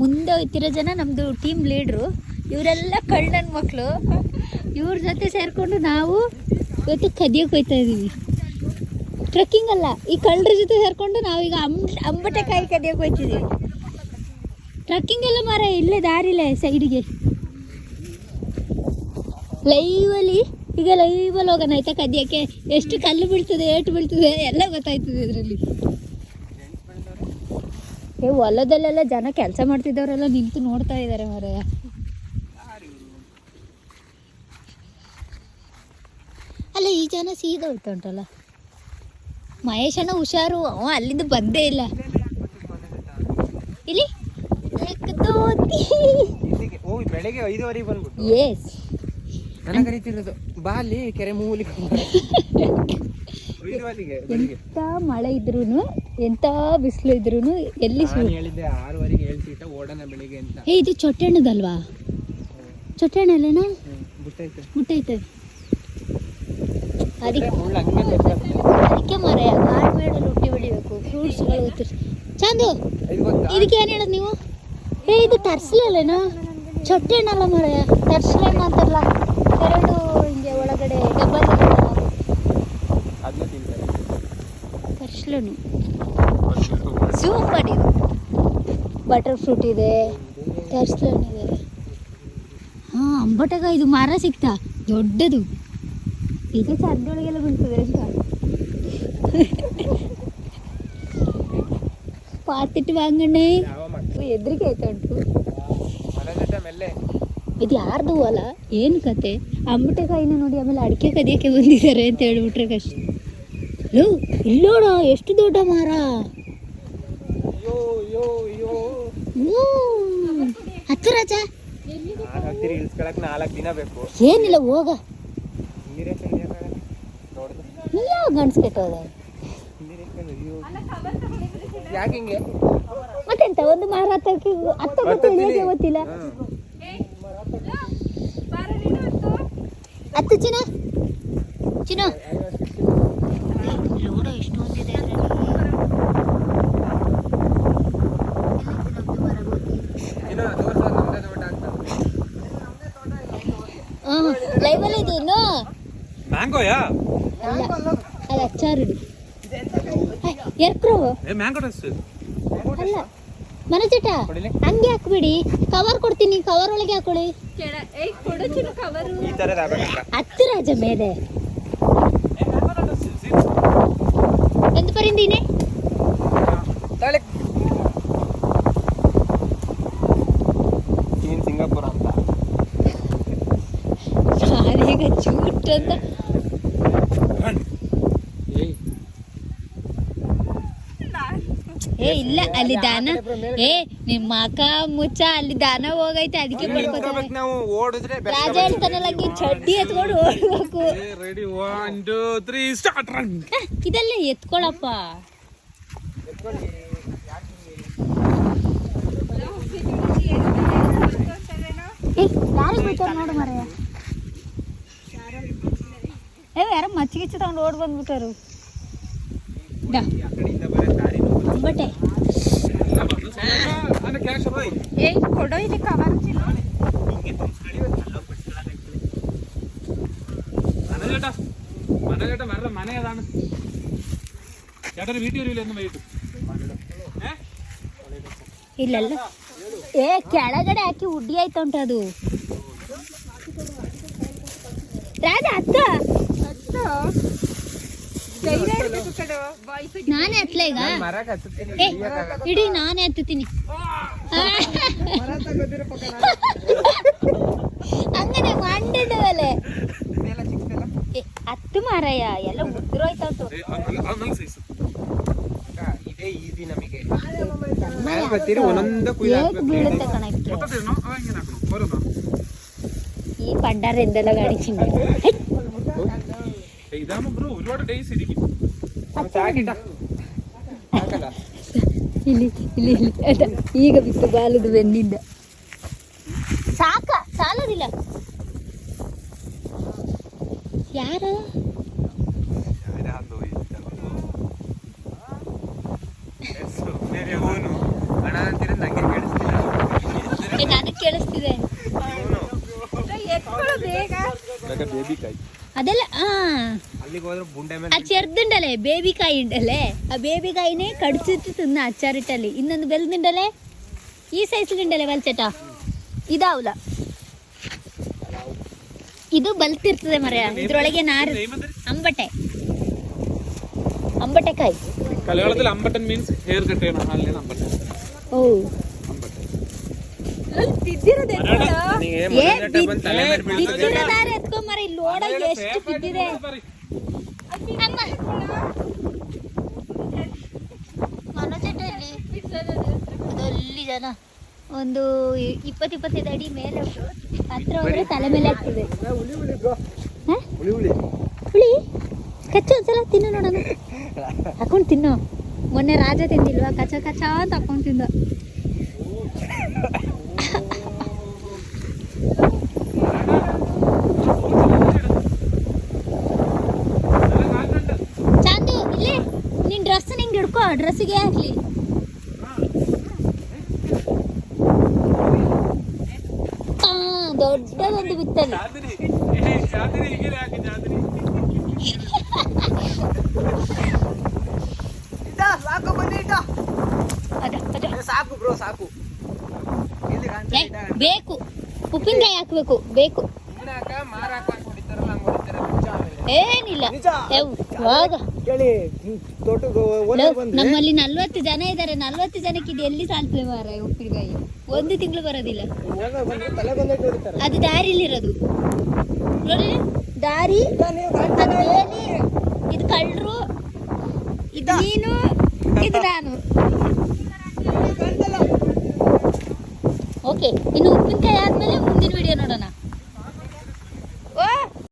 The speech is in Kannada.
ಮುಂದೆ ಹೋಗ್ತಿರೋ ಜನ ನಮ್ಮದು ಟೀಮ್ ಲೀಡ್ರು ಇವರೆಲ್ಲ ಕಳ್ಳನ ಮಕ್ಕಳು ಇವ್ರ ಜೊತೆ ಸೇರಿಕೊಂಡು ನಾವು ಇವತ್ತು ಕದಿಯೋಕೆ ಹೋಗ್ತಾ ಇದ್ದೀವಿ ಟ್ರೆಕ್ಕಿಂಗ್ ಅಲ್ಲ, ಈ ಕಳ್ಳರ ಜೊತೆ ಸೇರಿಕೊಂಡು ನಾವೀಗ ಅಂಬ, ಅಂಬಟೆಕಾಯಿ ಕದಿಯೋಕೆ ಹೋಗ್ತಿದ್ದೀವಿ ಟ್ರೆಕ್ಕಿಂಗ್ ಎಲ್ಲ ಮರ ಇಲ್ಲೇ ದಾರಿಲೇ ಸೈಡಿಗೆ ಲೈವಲ್ಲಿ ಈಗ ಲೈವಲ್ಲಿ ಹೋಗೋಣ ಆಯ್ತಾ ಕದಿಯೋಕ್ಕೆ? ಎಷ್ಟು ಕಲ್ಲು ಬೀಳ್ತದೆ, ಏಟು ಬೀಳ್ತದೆ, ಎಲ್ಲ ಗೊತ್ತಾಯ್ತದೆ ಇದರಲ್ಲಿ. ಏ ಹೊಲದಲ್ಲೆಲ್ಲ ಜನ ಕೆಲಸ ಮಾಡ್ತಿದ್ದವರೆಲ್ಲ ನಿಂತು ನೋಡ್ತಾ ಇದ್ದಾರೆ ಮಾರಾಯ. ಅಲ್ಲ ಈ ಜನ ಸೀದಾ ಉಂಟಲ್ಲ ಉಂಟಲ್ಲ ಅಣ್ಣ ಹುಷಾರು ಅವ ಅಲ್ಲಿಂದ ಬಂದೇ ಇಲ್ಲ. ಇಲ್ಲಿ? ಬೆಳಗ್ಗೆ ಐದುವರೆಗೆ ಬಂದ್ಬಿಟ್ಟು. ಎಸ್ ನನಗೆ ಕರೀತಿರೋದು ಬಾ ಅಲ್ಲಿ ಕೆರೆ ಬೆಳಿಗ್ಗೆ ಎಂತ ಮಳೆ ಇದ್ರೂನು ಎಂತ ಬಿಸಿಲು ಇದ್ರೂನು ಎಲ್ಲಿ ಹೇಳಿದ್ದೆ ಆರೂವರೆಗೆ ಹೇಳ್ತಿಟ್ಟ ಓಡೋಣ ಬೆಳಿಗ್ಗೆ ಅಂತ. ಏ ಇದು ಚೊಟ್ಟೆಣ್ಣದಲ್ವಾ? ಚೊಟ್ಟೆಣ್ಣಲ್ಲೇನಾ? ಹ್ಮ್, ಬಿಟ್ಟೈತೆ ಮುಟ್ಟೈತೆ. ಅದಕ್ಕೆ ಮರ ರೊಟ್ಟಿ ಗಾರ್ಬೇಡಲ್ಲಿ ಹುಟ್ಟಿ ಬೆಳಿಬೇಕು. ಫ್ರೂಟ್ಸ್ಗಳು ಗೊತ್ತಿರ್ ಚಂದು ಇದಕ್ಕೆ ಏನು ಹೇಳೋದು ನೀವು? ಏ ಇದು ತರ್ಸ್ಲಲ್ಲೇನಾ ಚೊಟ್ಟೆಣ್ಣಲ್ಲ ಮರೆಯ ಮರ ಅಂತಾರಲ್ಲ ಎರಡು ತರ್ಸ್ಲನು ಸೂಪರ್ ಇದು. ಬಟರ್ ಫ್ರೂಟ್ ಇದೆ ಟರ್ಸ್ಲನ್ ಇದೆ. ಹಾಂ ಅಂಬಟಗ ಇದು ಮರ ಸಿಕ್ತಾ? ದೊಡ್ಡದು. ಈಗ ಚಂದೊಳಗೆಲ್ಲ ಬೀಳ್ತದೆ ಅಂತ ಪಾತಿಟ್ಟು ವಾಂಗಣ್ಣೆ ಎದ್ರಿಗೆ ಆಯ್ತಾ ಉಂಟು? ಇದು ಯಾರ್ದು ಅಲ್ಲ ಏನು ಕತೆ? ಅಂಬಟೆಕಾಯಿನ ನೋಡಿ ಆಮೇಲೆ ಅಡಿಕೆ ಕದಿಯಕ್ಕೆ ಬಂದಿದ್ದಾರೆ ಅಂತ ಹೇಳ್ಬಿಟ್ರೆ ಕಷ್ಟ. ಲೋ ಇಲ್ಲೋಡ ಎಷ್ಟು ದೊಡ್ಡ ಮರ? ಹತ್ತು ರಾಜ. ಹತ್ತಿರ ನಾಲ್ಕು ದಿನ ಬೇಕು. ಏನಿಲ್ಲ ಹೋಗ. ನೀರೇ ನೋಡ್ದು. ಇಲ್ಲ ಗಂಡ್ಸ್ ಕೆಟ್ಟೋದ ನೀರೇ ಅಯ್ಯೋ. ಯಾಕೆ ಹಿಂಗೆ? ಮತ್ತೆಂತ ಒಂದು ಮರ ಹತ್ತಕ್ಕೆ ಹತ್ತ ಗೊತ್ತಿಲ್ಲ. ಹತ್ತು. ಚಿನ್ನ. ಚಿನ ಲೋಡ ಎಷ್ಟು ಹೊಂದಿದೆ ಲೈವಲ್ಲಿ ಇದೆ ಮ್ಯಾಂಗೋಯಾ ಅದು ಎರ್ಕ್ರೋ. ಮ್ಯಾಂಗೋ ಅಲ್ಲ ಹಂಗೆ ಹಾಕ್ಬಿಡಿ. ಕವರ್ ಕೊಡ್ತೀನಿ ಕವರ್ ಒಳಗೆ ಹಾಕೊಳ್ಳಿ. ಈ ಥರದ್ದು ಆಗ್ಬೇಕಂತ. ಹತ್ತು ರಾಜ ಮೇಲೆ. ಎಂತ ಪರಿಂದೀನೆ ತಾಳೆ ನೀನು ಸಿಂಗಾಪುರ ಅಂತ ನಾನೀಗ ಚೂಟ್ ಅಂತ ಏ ಇಲ್ಲ ಅಲ್ಲಿ ದಾನ. ಏ ನಿಮ್ಮ ಅಕ್ಕ ಮುಚ್ಚ ಅಲ್ಲಿ ದಾನ ಹೋಗೈತೆ ಅದಕ್ಕೆ ಪಡ್ಕೋತಾರೆ ನಾವು ಓಡಿದ್ರೆ ರಾಜ ಹೇಳ್ತಾನಲ್ಲ ಚಡ್ಡಿ ಎತ್ಕೊಂಡು ಓಡ್ಬೇಕು. Ready one two three start run ಹ, ಇದೆಲ್ಲ ಎತ್ಕೊಳಪ್ಪ. ಯಾರಿಗೆ ಬೈತಾರ ನೋಡು ಮರೆಯ ಏ ಯಾರೋ ಮಚ್ಚಿಗಿಚ್ಚಿ ತಗೊಂಡು ಓಡ್ ಬಂದ್ಬಿಟ್ಟಾರು. ಡಾ ಆ ಕಡೆಯಿಂದ ಬರೋ ದಾರಿ ಅಂಬಟೆ ಅಂದ್ರೆ ಕ್ಯಾಶ್ ಬಾಯ್ ಏ ಕೊಡೋ ಇಲ್ಲಿ ಕವರ್ മന ചേട്ടാ മന ചേട്ടാ വേറെ മന ഏതാണ് ചേട്ടന് വീട്ടിൽ വരില്ല എന്ന് വൈകിട്ട് ഏ ಇಲ್ಲಲ್ಲ ಏ ಕೆಳಗಡೆ ಹಾಕಿ ಉಡ್ಡಿ ಆಯ್ತು ಉಂಟು ಅದು ರಾಜ ಹತ್ತ ನಾನೇ ಹತ್ಲ ಈಗ ಮರ ಕತ್ತುತ್ತೀನಿ ಏ ಇಡೀ ನಾನೇ ಹತ್ತುತ್ತೀನಿ. ಹಂಗನೆ ಮಂಡಿದವಲೆ ಇದೆಲ್ಲ ಚಿಕ್ಕದೆಲ್ಲ? ಏ, ಹತ್ತು ಮಾರಯ್ಯ ಎಲ್ಲ ಉದ್ರೋಯ್ತಾ ಉಂಟು ಏ, ಅದು- ಅದು ഇതാകുമ്പോ ഒരുപാട് ഡേയ്സ് ഇരിക്കും ಇಲ್ಲಿ ಇಲ್ಲಿ ಇಲ್ಲಿ. ಈಗ ಬಿತ್ತು ಬಾಲದ ಬೆನ್ನಿಂದ. ಸಾಕ ಸಾಲದಿಲ್ಲ. ಯಾರು? ನನಗೆ ಕೇಳಿಸ್ತಿದೆ. ಬೇಬಿ ಕಾಯಿ. അതല്ല ആ. ആ ചെറുതുണ്ടല്ലേ ബേബി കായ് ഉണ്ടല്ലേ? ആ ബേബി കായിനെ കടിച്ചിട്ട് തിന്ന അച്ചാറിട്ടല്ലേ? ഇന്നൊന്ന് വലുതുണ്ടല്ലേ? ഈ സൈസിലുണ്ടല്ലേ വലിച്ചേട്ടാ? ഇതാവൂല. ഇത് ಬಲ್ತಿರ್ತದೆ ಮರ ಇದ್ರೊಳಗೆ ನಾರು അമ്പട്ടെ. ಅಂಬಟೆಕಾಯಿ ഓ. ಎಷ್ಟು ಬಿದ್ದಿದೆ ಅಲ್ಲಿ ಜನ. ಒಂದು ಇಪ್ಪತ್ತು ಇಪ್ಪತ್ತೈದು ಅಡಿ ಮೇಲೆ ಹತ್ರ ಹೋದ್ರೆ ತಲೆ ಮೇಲೆ ಆಗ್ತದೆ ಹ? ಹುಳಿ ಹುಳಿ. ಹುಳಿ? ಕಚ್ಚು ಒಂದ್ಸಲ ತಿನ್ನು ನೋಡೋಣ. ಹಾಕೊಂಡು ತಿನ್ನು. ಮೊನ್ನೆ ರಾಜ ತಿಂದಿಲ್ವಾ? ಕಚ್ಚ ಕಚ್ಚ ಅಂತ ಹಾಕೊಂಡು ತಿಂದ ಚಾಂದು ಇಲ್ಲಿ ನಿನ್ ಡ್ರೆಸ್ ನಿಂಗೆ ಹಿಡ್ಕೋ ಡ್ರೆಸ್ಸಿಗೆ ಹಾಕ್ಲಿ. ದೊಡ್ಡದೊಂದು ಬಿತ್ತನೆ. ಸಾಕು ಬ್ರೋ ಸಾಕು ಬೇಕು. ಉಪ್ಪಿನಕಾಯಿ ಹಾಕ್ಬೇಕು ಬೇಕು. ಏನಿಲ್ಲ. ಯಾವಾಗ ನಮ್ಮಲ್ಲಿ ನಲ್ವತ್ತು ಜನ ಇದ್ದಾರೆ ನಲ್ವತ್ತು ಜನಕ್ಕೆ ಇದು ಎಲ್ಲಿ ಸಾಲ್ತದೆ ಮಾರ ಉಪ್ಪಿನಕಾಯಿ ಒಂದು ತಿಂಗಳು ಬರೋದಿಲ್ಲ. ಬಂದ್ರೆ ತಲೆ ಬಂದೈತೆ ಹೊಡಿತಾರೆ ಅದು ದಾರಿಲಿರೋದು. ನೋಡಿ ದಾರಿ ಅದು ಇದು ಕಳ್ಳರು ಇದು ನೀನು ಇದು ನಾನು. ಓಕೆ ಇನ್ನು ಉಪ್ಪಿನಕಾಯಿ ಆದ್ಮೇಲೆ ಮುಂದಿನ ವಿಡಿಯೋ ನೋಡೋಣ.